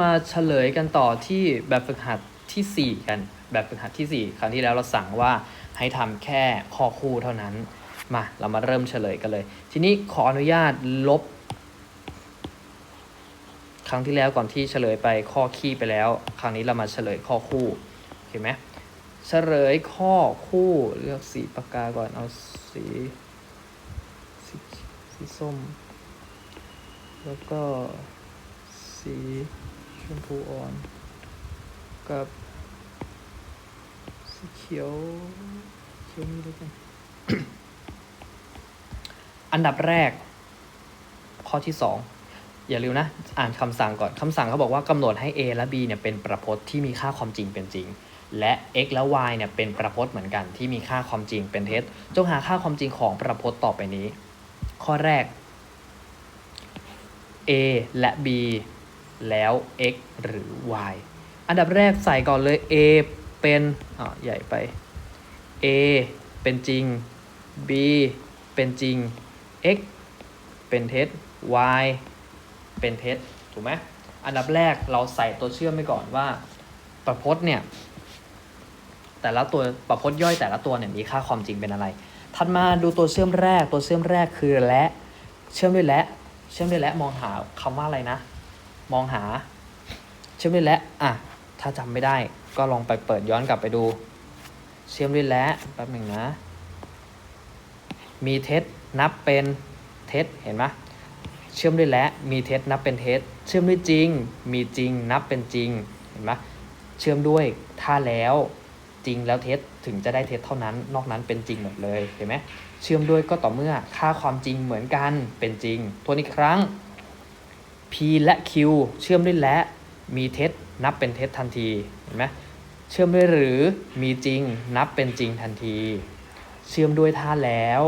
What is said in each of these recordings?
มาเฉลยกันต่อที่แบบฝึกหัดทีสี่4 กัน แบบฝึกหัดทีสี่ 4 ครั้งที่แล้วเราสั่งว่าให้ทำแค่ข้อคู่เท่านั้น มาเรามาเริ่มเฉลยกันเลย ทีนี้ขออนุญาตลบ ครั้งที่แล้วก่อนที่เฉลยไปข้อคี่ไปแล้ว ครั้งนี้เรามาเฉลยข้อคู่เห็นไหมเฉลยข้อคู่เลือกสีปากกาก่อนเอาสีสีสีส้ม แล้วก็สี ชมพูอ่อน กับสีเขียวเขียวนี่ด้วยกัน อันดับแรก ข้อที่สองอย่าลืมนะ อ่านคำสั่งก่อนคำสั่งเขาบอกว่ากำหนดให้ a และ b เนี่ยเป็นประพจน์ที่มีค่าความจริงเป็นจริง และ x และ y เนี่ยเป็นประพจน์เหมือนกันที่มีค่าความจริงเป็นเท็จ จงหาค่าความจริงของประพจน์ต่อไปนี้ ข้อแรก a และ b แล้ว x หรือ y อันดับแรกใส่ก่อนเลย a เป็นอ่าใหญ่ไป a เป็นจริง b เป็นจริง x เป็นเท็จ y เป็นเท็จถูกไหมอันดับแรกเราใส่ตัวเชื่อมไปก่อนว่า ประพจน์เนี่ย แต่ละตัวประพจน์ย่อยแต่ละตัวเนี่ยมีค่าความจริงเป็นอะไร ถัดมาดูตัวเชื่อมแรกตัวเชื่อมแรกคือและ เชื่อมด้วยและ เชื่อมด้วยและมองหาคำว่าอะไรนะ มองหาเชื่อมด้วยและอะถ้าจำไม่ได้ก็ลองไปเปิดย้อนกลับไปดู เชื่อมด้วยและแป๊บหนึ่งนะ มีเท็จนับเป็นเท็จเห็นไหมเชื่อมด้วยและมีเท็จนับเป็นเท็จเชื่อมด้วยจริง มีจริงนับเป็นจริงเห็นไหมเชื่อมด้วยถ้าแล้วจริงแล้วเท็จถึงจะได้เท็จเท่านั้น นอกนั้นเป็นจริงหมดเลยเห็นไหมเชื่อมด้วยก็ต่อเมื่อค่าความจริงเหมือนกันเป็นจริงทวนอีกครั้ง p และ q เชื่อมด้วยและ มีเท็จนับเป็นเท็จทันที เห็นไหมเชื่อมด้วยหรือมีจริงนับเป็นจริงทันที เชื่อมด้วยถ้าแล้ว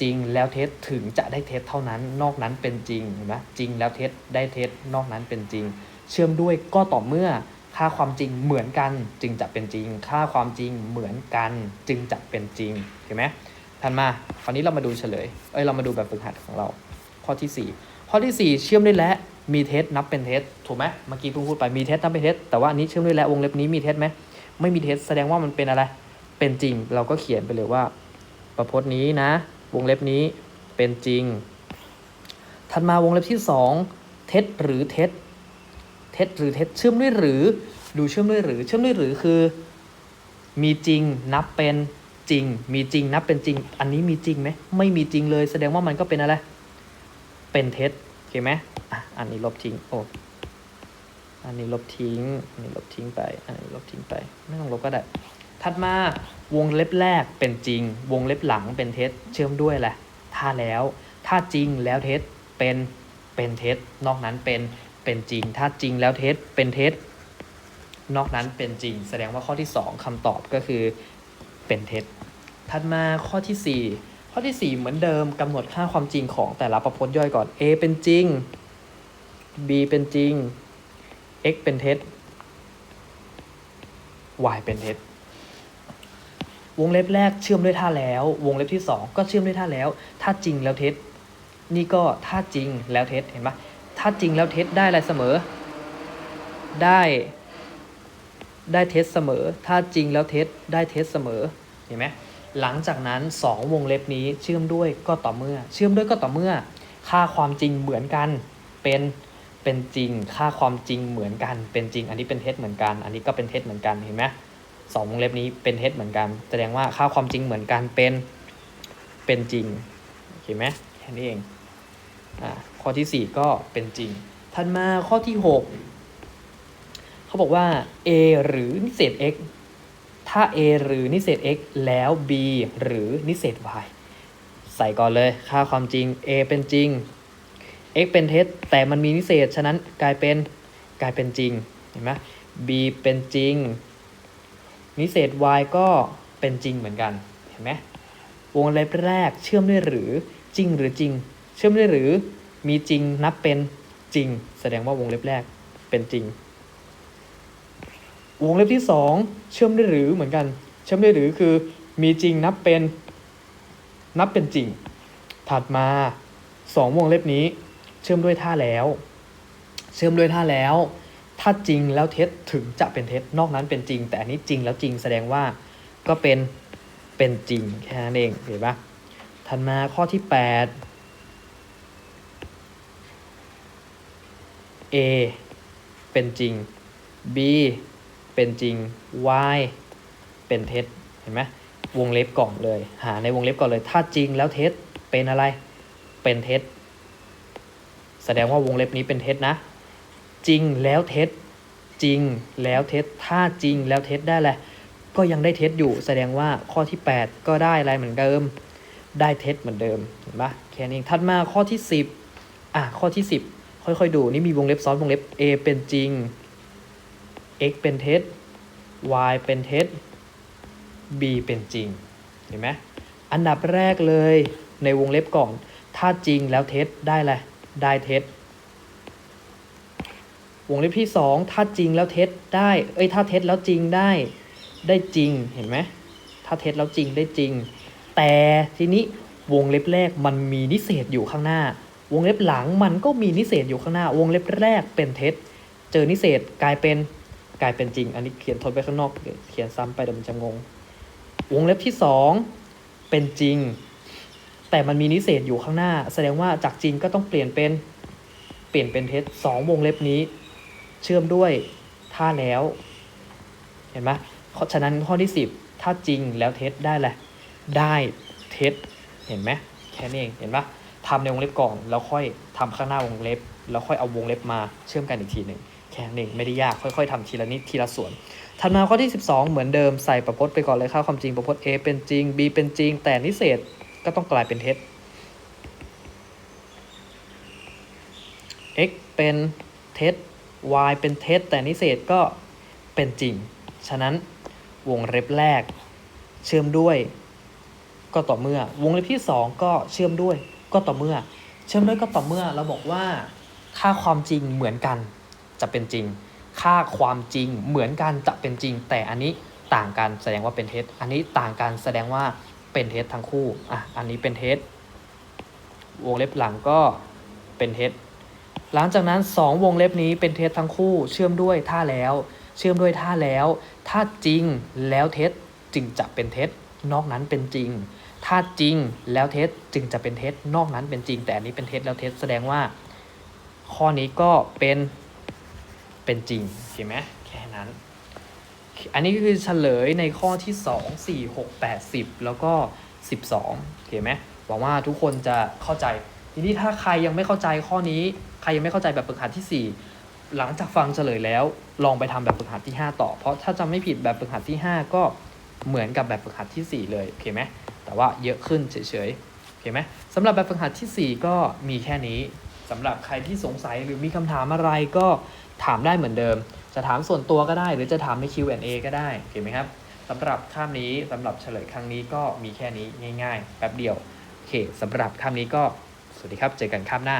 จริงแล้วเท็จถึงจะได้เท็จเท่านั้น นอกนั้นเป็นจริงเห็นไหมจริงแล้วเท็จได้เท็จนอกนั้นเป็นจริง เชื่อมด้วยก็ต่อเมื่อค่าความจริงเหมือนกันจึงจะเป็นจริง ค่าความจริงเหมือนกันจึงจะเป็นจริงเห็นไหมทันมาคราวนี้เรามาดูเฉลยเอ้ยเรามาดูแบบฝึกหัดของเรา ข้อที่ 4 ข้อที่ 4 เชื่อมด้วยและมีเท็จนับเป็นเท็จถูกไหมเมื่อกี้เพิ่งพูดไปมีเท็จนับเป็นเท็จแต่ว่าอันนี้เชื่อมด้วยและวงเล็บนี้มีเท็จไหมไม่มีเท็จแสดงว่ามันเป็นอะไร เป็นจริง เราก็เขียนไปเลยว่า ประพจน์นี้นะ วงเล็บนี้เป็นจริง ถัดมาวงเล็บที่ 2 เท็จหรือเท็จเท็จหรือเท็จเชื่อมด้วยหรือ ดูเชื่อมด้วยหรือ เชื่อมด้วยหรือคือ มีจริงนับเป็นจริง มีจริงนับเป็นจริง อันนี้มีจริงไหมไม่มีจริงเลย แสดงว่ามันก็เป็นอะไร เป็นเท็จโอเคไหมอันนี้ลบทิ้งโอ้อันนี้ลบทิ้ง อันนี้ลบทิ้งไป อันนี้ลบทิ้งไป ไม่ต้องลบก็ได้ ถัดมาวงเล็บแรกเป็นจริง วงเล็บหลังเป็นเท็จ เชื่อมด้วยแหละ ถ้าแล้ว ถ้าจริงแล้วเท็จ เป็น เป็นเท็จ นอกนั้นเป็น เป็นจริง ถ้าจริงแล้วเท็จ เป็นเท็จ นอกนั้นเป็นจริง แสดงว่าข้อที่ 2คำตอบก็คือ เป็นเท็จ ถัดมาข้อที่ 4 ข้อที่ 4 เหมือนเดิมกำหนดค่าความจริงของแต่ละประพจน์ย่อยก่อน a เป็นจริง b เป็นจริง x เป็นเท็จ y เป็นเท็จ วงเล็บแรกเชื่อมด้วยท่าแล้ว วงเล็บที่ 2 ก็เชื่อมด้วยท่าแล้ว ถ้าจริงแล้วเท็จ นี่ก็ถ้าจริงแล้วเท็จ เห็นปะถ้าจริงแล้วเท็จได้อะไรเสมอ ได้ ได้เท็จเสมอ ถ้าจริงแล้วเท็จได้เท็จเสมอ เห็นไหม หลังจากนั้น 2 วงเล็บนี้เชื่อมด้วยก็ต่อเมื่อ เชื่อมด้วยก็ต่อเมื่อ ค่าความจริงเหมือนกันเป็นเป็นจริง ค่าความจริงเหมือนกัน เป็นจริง อันนี้เป็นเท็จเหมือนกัน อันนี้ก็เป็นเท็จเหมือนกันเห็นไหมสองวงเล็บนี้เป็นเท็จเหมือนกัน แสดงว่าค่าความจริงเหมือนกันเป็นเป็นจริงโอเคไหมแค่นี้เองอ่าข้อที่ 4 ก็เป็นจริงถัดมาข้อที่ 6 เขาบอกว่า a หรือเศษ x ถ้า a หรือนิเศษ x แล้ว b หรือนิเศษ y ใส่ก่อนเลยค่าความจริง a เป็นจริง x เป็นเท็จแต่มันมีนิเศษ ฉะนั้นกลายเป็นกลายเป็นจริงเห็นไหม b เป็นจริง นิเศษ y ก็เป็นจริงเหมือนกันเห็นไหมวงเล็บแรกเชื่อมด้วยหรือจริงหรือจริง เชื่อมด้วยหรือมีจริงนับเป็นจริง แสดงว่าวงเล็บแรกเป็นจริง วงเล็บที่สองเชื่อมด้วยหรือเหมือนกัน เชื่อมด้วยหรือคือมีจริงนับเป็นนับเป็นจริง ถัดมาสองวงเล็บนี้ เชื่อมด้วยท่าแล้ว เชื่อมด้วยท่าแล้ว ถ้าจริงแล้วเท็จถึงจะเป็นเท็จนอกนั้นเป็นจริง แต่อันนี้จริงแล้วจริงแสดงว่าก็เป็นเป็นจริงแค่นั้นเองเห็นปะถัดมาข้อที่ 8 A เป็นจริง B เป็นจริง Y เป็นเท็จเห็นไหมวงเล็บก่อนเลย หาในวงเล็บก่อนเลย ถ้าจริงแล้วเท็จเป็นอะไร เป็นเท็จ แสดงว่าวงเล็บนี้เป็นเท็จนะ จริงแล้วเท็จ จริงแล้วเท็จ ถ้าจริงแล้วเท็จได้แหละ ก็ยังได้เท็จอยู่ แสดงว่าข้อที่ 8 ก็ได้อะไรเหมือนเดิม ได้เท็จเหมือนเดิม เห็นปะแค่นี้ถัดมาข้อที่ 10อะข้อที่ 10 ค่อยๆ ดู นี่มีวงเล็บซ้อนวงเล็บ a เป็นจริง x เป็นเท็จ y เป็นเท็จ b เป็นจริง เห็นไหมอันดับแรกเลยในวงเล็บก่อน ถ้าจริงแล้วเท็จได้แหละไรได้เท็จ วงเล็บที่ 2 ถ้าจริงแล้วเท็จได้ เอ้ย ถ้าเท็จแล้วจริงได้ ได้จริง เห็นไหม ถ้าเท็จแล้วจริงได้จริง แต่ทีนี้วงเล็บแรกมันมีนิเศษอยู่ข้างหน้า วงเล็บหลังมันก็มีนิเศษอยู่ข้างหน้า วงเล็บแรกเป็นเท็จ เจอนิเศษกลายเป็น กลายเป็นจริง อันนี้เขียนทดไว้ข้างนอก เขียนซ้ำไปเดี๋ยวมันจะงง วงเล็บที่สองเป็นจริง แต่มันมีนิเศษอยู่ข้างหน้า แสดงว่าจากจริงก็ต้องเปลี่ยนเป็นเปลี่ยนเป็นเท็จสองวงเล็บนี้ เชื่อมด้วยถ้าแล้ว เห็นไหมเพราะฉะนั้นข้อที่ 10 ถ้าจริงแล้วเท็จได้แหละไรได้เท็จเห็นไหมแค่นี้เองเห็นปะทำในวงเล็บก่อนแล้วค่อยทำข้างหน้าวงเล็บ แล้วค่อยเอาวงเล็บมาเชื่อมกันอีกทีหนึ่ง แค่นั้นเองไม่ได้ยากค่อยๆทำทีละนิดทีละส่วนถัดมาข้อที่ 12 เหมือนเดิมใส่ประพจน์ไปก่อนเลยค่าความจริงประพจน์ A เป็นจริง B เป็นจริง แต่นิเศษก็ต้องกลายเป็นเท็จ x เป็นเท็จ y เป็นเท็จ แต่นิเศษก็เป็นจริง ฉะนั้นวงเล็บแรก เชื่อมด้วย ก็ต่อเมื่อ วงเล็บที่ 2 ก็เชื่อมด้วย ก็ต่อเมื่อ เชื่อมด้วยก็ต่อเมื่อเราบอกว่าค่าความจริงเหมือนกัน จะเป็นจริง ค่าความจริงเหมือนกันจะเป็นจริง แต่อันนี้ต่างกันแสดงว่าเป็นเท็จ อันนี้ต่างกันแสดงว่าเป็นเท็จทั้งคู่อะอันนี้เป็นเท็จวงเล็บหลังก็เป็นเท็จหลังจากนั้น 2 วงเล็บนี้เป็นเท็จทั้งคู่เชื่อมด้วยท่าแล้ว เชื่อมด้วยท่าแล้ว ถ้าจริงแล้วเท็จจึงจะเป็นเท็จนอกนั้นเป็นจริง ถ้าจริงแล้วเท็จจึงจะเป็นเท็จนอกนั้นเป็นจริง แต่อันนี้เป็นเท็จแล้วเท็จแสดงว่า ข้อนี้ก็เป็น เป็นจริงเห็นไหมแค่นั้น อันนี้ก็คือเฉลยในข้อที่ 2 4 6 8 10 แล้วก็ 12เห็นไหมหวังว่าทุกคนจะเข้าใจ ทีนี้ถ้าใครยังไม่เข้าใจข้อนี้ ใครยังไม่เข้าใจแบบฝึกหัดที่ 4 หลังจากฟังเฉลยแล้ว ลองไปทำแบบฝึกหัดที่ 5 ต่อ เพราะถ้าจำไม่ผิดแบบฝึกหัดที่ 5 ก็เหมือนกับแบบฝึกหัดที่ 4 เลยโอเคไหมแต่ว่าเยอะขึ้นเฉยๆโอเคไหมสำหรับแบบฝึกหัดทีสี่4 ก็มีแค่นี้สำหรับใครที่สงสัยหรือมีคำถามอะไรก็ ถามได้เหมือนเดิม จะถามส่วนตัวก็ได้ หรือจะถามใน Q&A ก็ได้เห็นไหมครับสำหรับข้ามนี้สำหรับเฉลยครั้งนี้ก็มีแค่นี้ง่าย ๆ แป๊บเดียวโอเคสำหรับข้ามนี้ก็สวัสดีครับ เจอกันข้ามหน้า